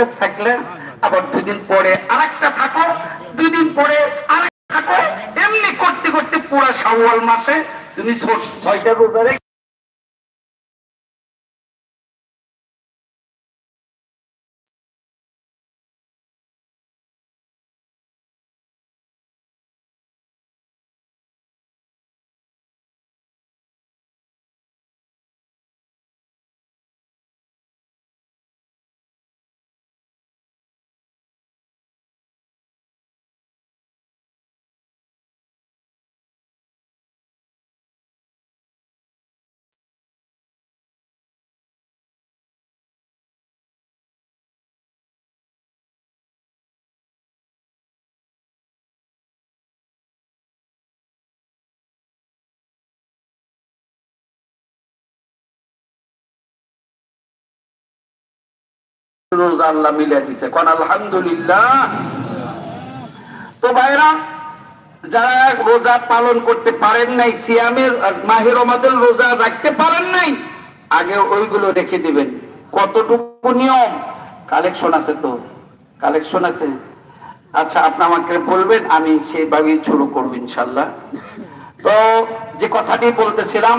কাছে থাকলে আবার দুদিন পরে আরেকটা থাকো, দুদিন পরে আরেকটা থাকো, এমনি করতে করতে পুরা শাওয়াল মাসে তুমি ছয়টা রোজা রোজা আল্লাহ মিলে দিছে। কোন আলহামদুলিল্লাহ। তো ভাইরা, যারা রোজা পালন করতে পারেন নাই, সিয়ামের মাহের আমাদের রোজা রাখতে পারেন নাই, আগে ওইগুলো রেখে দিবেন। কতটুকু নিয়ম? কালেকশন আছে তো। কালেকশন আছে। আচ্ছা আপনি আমাকে বলবেন, আমি সেইভাবেই শুরু করব ইনশাল্লাহ। তো যে কথাটি বলতেছিলাম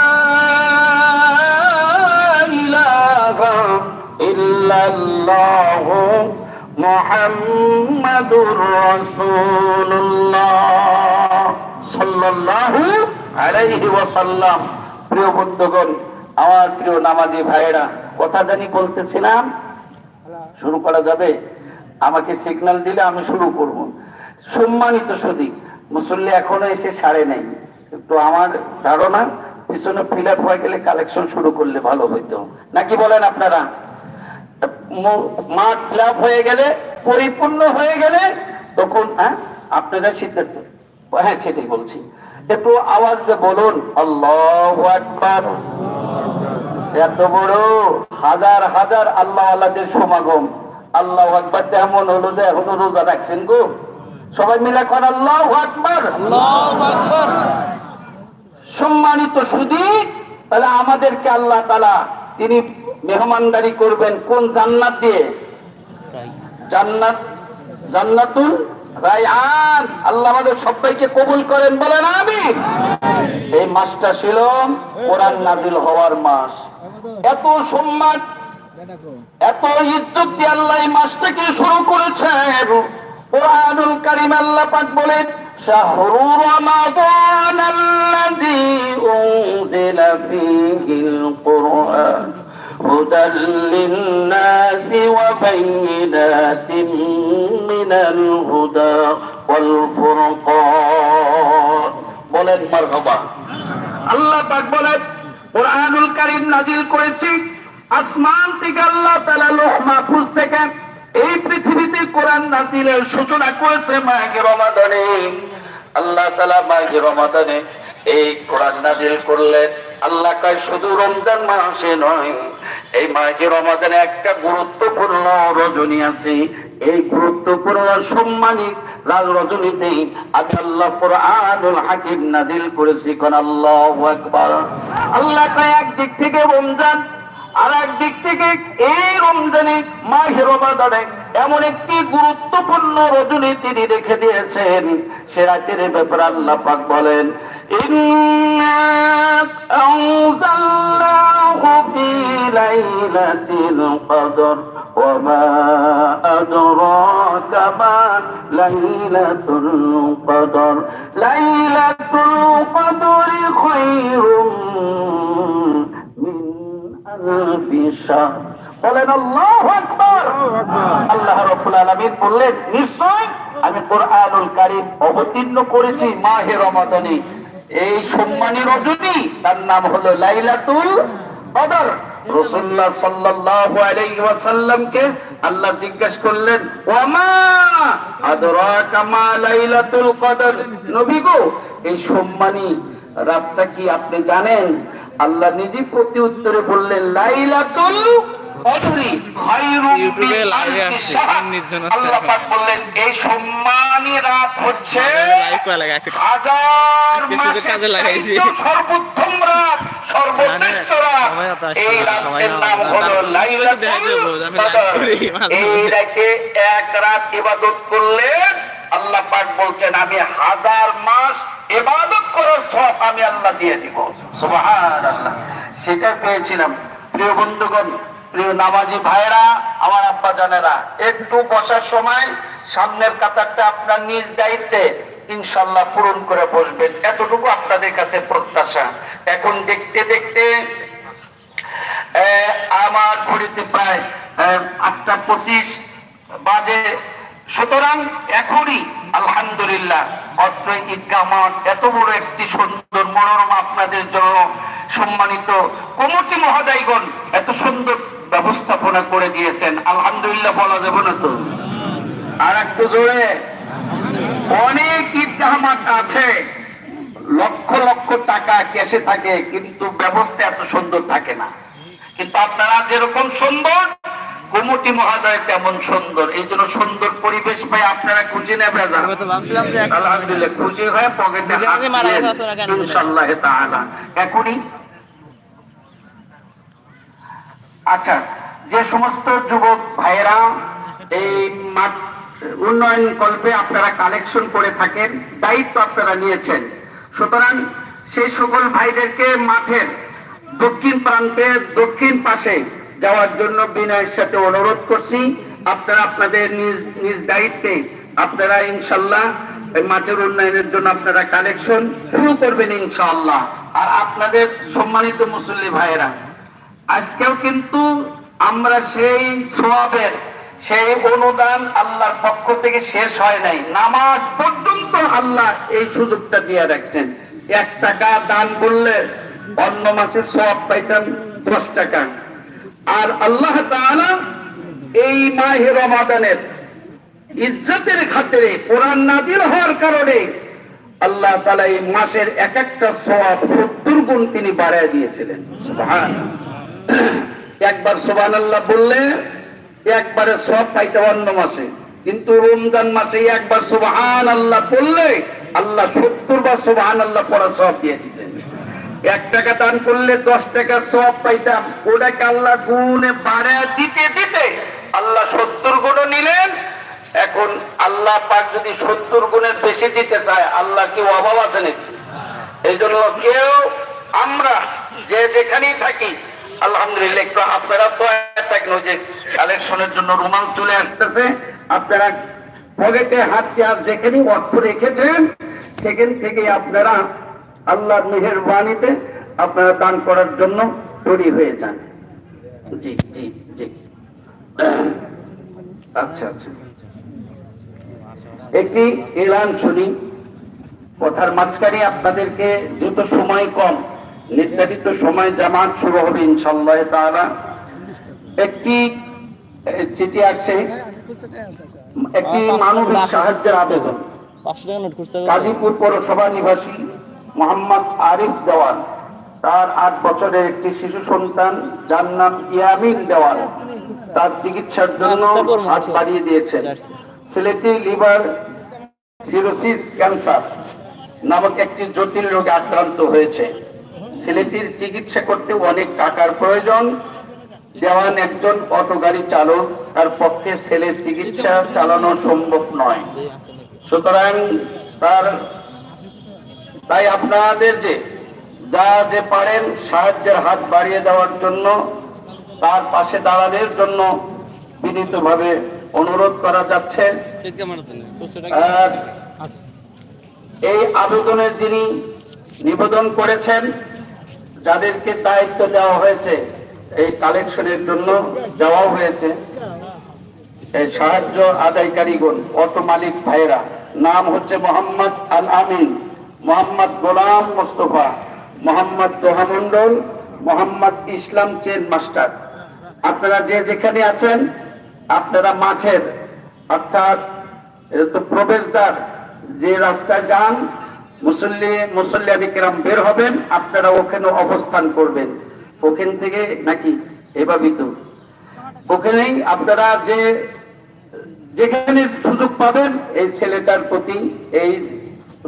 প্রিয় বন্ধুগণ, আমার প্রিয় নামাজি ভাইয়েরা, কথা জানি বলতেছিলাম? শুরু করা যাবে? আমাকে সিগন্যাল দিলে আমি শুরু করব। সম্মানিত সুদী, মুসল্লি এখনও এসে সারে নাই। তো আমার ধারণা, পিছনে ফিল আপ হয়ে গেলে কালেকশন শুরু করলে ভালো হইতো। নাকি বলেন আপনারা? মাঠ ফিল হয়ে গেলে পরিপূর্ণ হয়ে গেলে তখন হ্যাঁ আপনারা সিদ্ধান্ত। হ্যাঁ সেটাই বলছি। একটু আওয়াজ বলুন আল্লাহ আকবার। এত বড় হাজার হাজার আল্লাহ আল্লাহদের সমাগম। আল্লাহ আকবার এমন হলো যে এখনও রোজা রাখছেন গো। সবাই মিলে কর আল্লাহ আকবার। সম্মানিত সুদী তাহলে আমাদেরকে আল্লাহ তালা তিনি মেহমানদারি করবেন কোন জান্নাত দিয়ে? জান্নাত জান্নাতুল রায়ান আল্লাহ আমাদের সবাইকে কবুল করেন বলেন আমি এই মাসটা ছিল কোরআন নাজিল হওয়ার মাস। এত সম্মান এত ইজ্জত দিয়ে আল্লাহ এই মাসটাকে শুরু করেছেন। কোরআনুল কারিম আল্লাহ পাক বলেন শাহরু রমাদান আল্লাযী উনজিলা ফীহিল কুরআন هدى للناس وبينات من الهدى والفرقان বলেন মারহাবা আল্লাহ পাক বলেন কোরআনুল কারীম নাজিল করেছি আসমান থেকে আল্লাহ তাআলা লোহ মাহফুজ থেকে এই পৃথিবীতে কোরআন নাজিলের সূচনা করেছে মাহে রমাদানে। আল্লাহ তাআলা মাহে রমাদানে এই কোরআন নাজিল করলেন। আল্লাহ কয়, শুধু রমজান মাসে নয়, এই মাহে রমাদানে একটা গুরুত্বপূর্ণ রজনী আছে। এই গুরুত্বপূর্ণ সম্মানিক রাজ রজনীতে আজ আল্লাহ কোরআনুল হাকিম নাজিল করেছি। কোন আল্লাহ আকবার। আল্লাহ কয়, একদিক থেকে রমজান আর একদিক থেকে এই রমজানে মাহে রমাদানে এমন একটি গুরুত্বপূর্ণ রজনী তিনি রেখে দিয়েছেন সে রাতের ব্যাপারে আল্লাহ পাক বলেন إنا أنزلناه في ليلة القدر وما أدراك ما ليلة القدر ليلة القدر خير من বলেন আল্লাহ আল্লাহ আলামিন বললেন নিশ্চয় আমি কোরআনুল কারীম অবতীর্ণ করেছি মাহে রমাদানে। এই রজনী তার নাম হলো লাইলাতুল সাল্লাল্লাহু আলাইহি ওয়াসাল্লামকে আল্লাহ জিজ্ঞেস করলেন ওয়ামা আদরাকা মা লাইলাতুল কদর? নবী গো এই সম্মানী রাতটা কি আপনি জানেন? আল্লাহ নিজে প্রতি উত্তরে বললেন লাইলাতুল এই সম্মানী রাত হচ্ছে কাজে লাগাইছি। সর্বোত্তম রাত রাত। এই রাতের নাম হলো এই রাতে এক রাত ইবাদত করলে আল্লাহ পাক বলছেন আমি হাজার মাস ইবাদত করার সব আমি আল্লাহ দিয়ে দিব। সেটা পেয়েছিলাম। প্রিয় বন্ধুগণ, প্রিয় নামাজি ভাইরা আমার আব্বা জানেরা একটু বসার সময় সামনের কাতারটা আপনার নিজ দায়িত্বে ইনশাল্লাহ পূরণ করে বসবেন। এতটুকু আপনাদের কাছে প্রত্যাশা। এখন দেখতে দেখতে আমার ঘড়িতে প্রায় আটটা পঁচিশ বাজে। সুতরাং এখনই আলহামদুলিল্লাহ অত্র ঈদগাহ মাঠ এত বড় একটি সুন্দর মনোরম আপনাদের জন্য সম্মানিত এত সুন্দর ব্যবস্থাপনা করে দিয়েছেন। আলহামদুলিল্লাহ বলা যাবে না তো? আর একটু জোরে। অনেক ঈদগাহ মাঠ আছে। লক্ষ লক্ষ টাকা ক্যাশে থাকে, কিন্তু ব্যবস্থা এত সুন্দর থাকে না। কিন্তু আপনারা যেরকম সুন্দর কমিটি মহাদয় কেমন সুন্দর। এই জন্য সুন্দর পরিবেশ পাই আপনারা খুশি নেবে আলহামদুলিল্লাহ খুশি হয়ে পকেটে তাআলা। এখনই। আচ্ছা যে সমস্ত যুবক ভাইয়েরা এই মাঠ উন্নয়ন কল্পে আপনারা কালেকশন করে থাকেন দায়িত্ব আপনারা নিয়েছেন। সুতরাং সেই সকল ভাইদেরকে মাঠের দক্ষিণ প্রান্তে দক্ষিণ পাশে যাওয়ার জন্য বিনয়ের সাথে অনুরোধ করছি। আপনারা আপনাদের নিজ নিজ দায়িত্বে আপনারা ইনশাল্লাহ মাঠের উন্নয়নের জন্য আপনারা কালেকশন শুরু করবেন ইনশাআল্লাহ আর আপনাদের সম্মানিত মুসল্লি ভাইয়েরা, আজকেও কিন্তু আমরা সেই সোয়াবের, সেই অনুদান আল্লাহর পক্ষ থেকে শেষ হয় নাই। নামাজ পর্যন্ত আল্লাহ এই সুযোগটা দিয়ে রাখছেন। এক টাকা দান করলে অন্য মাসে সব পাইতাম দশ টাকা। আর আল্লাহ এই মাহে রমাদানের ইজ্জতের খাতিরে কোরআন নাজিল হওয়ার কারণে আল্লাহ তাআলা এই মাসের এক একটা সওয়াব সত্তর গুণ তিনি বাড়ায় দিয়েছিলেন। একবার সুবহান আল্লাহ বললে, একবারে সব পাইতে অন্য মাসে। কিন্তু রমজান মাসে একবার সুবহান আল্লাহ বললে, আল্লাহ সত্তর বার সুবহান আল্লাহ পড়া সব দিয়ে দিয়েছেন। এক টাকা দান করলে দশ টাকা সব পাইতাম। ওটাকে আল্লাহ গুণে বাড়ায় দিতে দিতে আল্লাহ সত্তর গুণও নিলেন। এখন আল্লাহ পাক যদি সত্তর গুণের বেশি দিতে চায়, আল্লাহ কি অভাব আছে নাকি? এই জন্য কেউ, আমরা যে যেখানেই থাকি, আলহামদুলিল্লাহ, একটু আপনারা তো থাকেন যে কালেকশনের জন্য রুমাল চলে আসতেছে। আপনারা পকেটে হাত দিয়ে যেখানে অর্থ রেখেছেন, সেখান থেকে আপনারা আল্লাহর মেহেরবানিতে আপনারা দান করার জন্য তৈরি হয়ে যান। জি জি জি। আচ্ছা আচ্ছা। একটি এলান শুনি। কথার মাঝখানে আপনাদেরকে যেহেতু সময় কম নির্ধারিত সময় জামাত শুরু হবে ইনশাল্লাহ তারা একটি চিঠি আসছে একটি মানবিক সাহায্যের আবেদন। গাজীপুর পৌরসভা নিবাসী মোহাম্মদ আরিফ দেওয়ান তার আট বছরের একটি শিশু সন্তান যার নাম ইয়ামিন দেওয়ান তার চিকিৎসার জন্য হাত বাড়িয়ে দিয়েছেন। ছেলেটি লিভার সিরোসিস ক্যান্সার নামক একটি জটিল রোগে আক্রান্ত হয়েছে। ছেলেটির চিকিৎসা করতে অনেক টাকার প্রয়োজন। দেওয়ান একজন অটো গাড়ি চালক তার পক্ষে ছেলের চিকিৎসা চালানো সম্ভব নয়। সুতরাং তার তাই আপনাদের যে যা যে পারেন সাহায্যের হাত বাড়িয়ে দেওয়ার জন্য তার পাশে দাঁড়ানোর জন্য বিনীতভাবে অনুরোধ করা যাচ্ছে। এই আবেদনে যিনি নিবেদন করেছেন যাদেরকে দায়িত্ব দেওয়া হয়েছে এই কালেকশনের জন্য দেওয়া হয়েছে। এই সাহায্য আদায়কারীগণ অটো মালিক ভাইরা নাম হচ্ছে মোহাম্মদ আল আমিন মোহাম্মদ গোলাম মোস্তফা, মোহাম্মদ দোহা মন্ডল মোহাম্মদ ইসলাম চেন মাস্টার। আপনারা যে যেখানে আছেন, আপনারা মাঠের, অর্থাৎ এটা তো প্রবেশদ্বার, যে রাস্তায় যান, মুসল্লি মুসল্লিয়াদি কেরাম বের হবেন, আপনারা ওখানে অবস্থান করবেন। ওখান থেকে নাকি এভাবেই তো। ওখানেই আপনারা যে, যেখানে সুযোগ পাবেন, এই ছেলেটার প্রতি, এই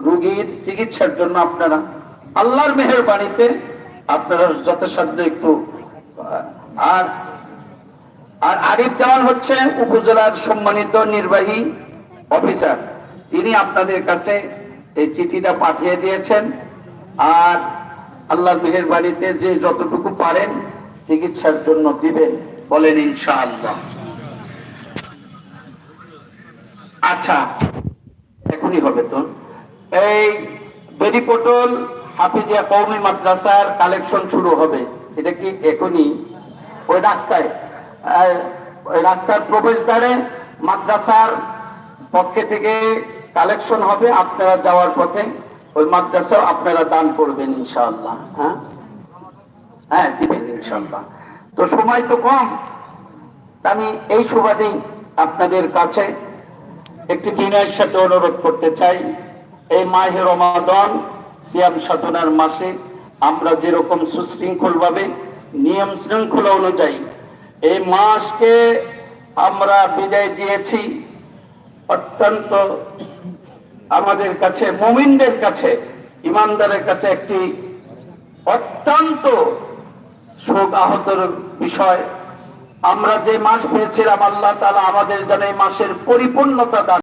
রোগীর চিকিৎসার জন্য আপনারা আল্লাহর মেহের বাড়িতে আপনারা যথাসাধ্য একটু আর আর আরিফ জামান হচ্ছে উপজেলার সম্মানিত নির্বাহী অফিসার। তিনি আপনাদের কাছে এই চিঠিটা পাঠিয়ে দিয়েছেন। আর আল্লাহর মেহেরবাণীতে যে যতটুকু পারেন চিকিৎসার জন্য দিবেন বলেন ইনশাআল্লাহ। আচ্ছা এখনই হবে তো। এই বেরিপটল হাফিজিয়া কৌমি মাদ্রাসার কালেকশন শুরু হবে। এটা কি এখনই? ওই রাস্তায়। ওই রাস্তার প্রবেশদ্বারে মাদ্রাসার পক্ষে থেকে কালেকশন হবে আপনারা যাওয়ার পথে। ওই মাদ্রাসা আপনারা দান করবেন ইনশাআল্লাহ হ্যাঁ? হ্যাঁ দিবেন ইনশাআল্লাহ। তো সময় তো কম। আমি এই সুবাদেই আপনাদের কাছে একটি বিনয়ের সাথে অনুরোধ করতে চাই। এই মাহে রমাদন, সিয়াম সাধনার মাসে আমরা যেরকম সুশৃঙ্খল ভাবে নিয়ম শৃঙ্খলা অনুযায়ী এই মাসকে আমরা বিদায় দিয়েছি। অত্যন্ত আমাদের কাছে, মুমিনদের কাছে, ইমানদারের কাছে একটি অত্যন্ত শোক আহতর বিষয়। আমরা যে মাস পেয়েছিলাম, আল্লাহ তালা আমাদের যেন এই মাসের পরিপূর্ণতা দান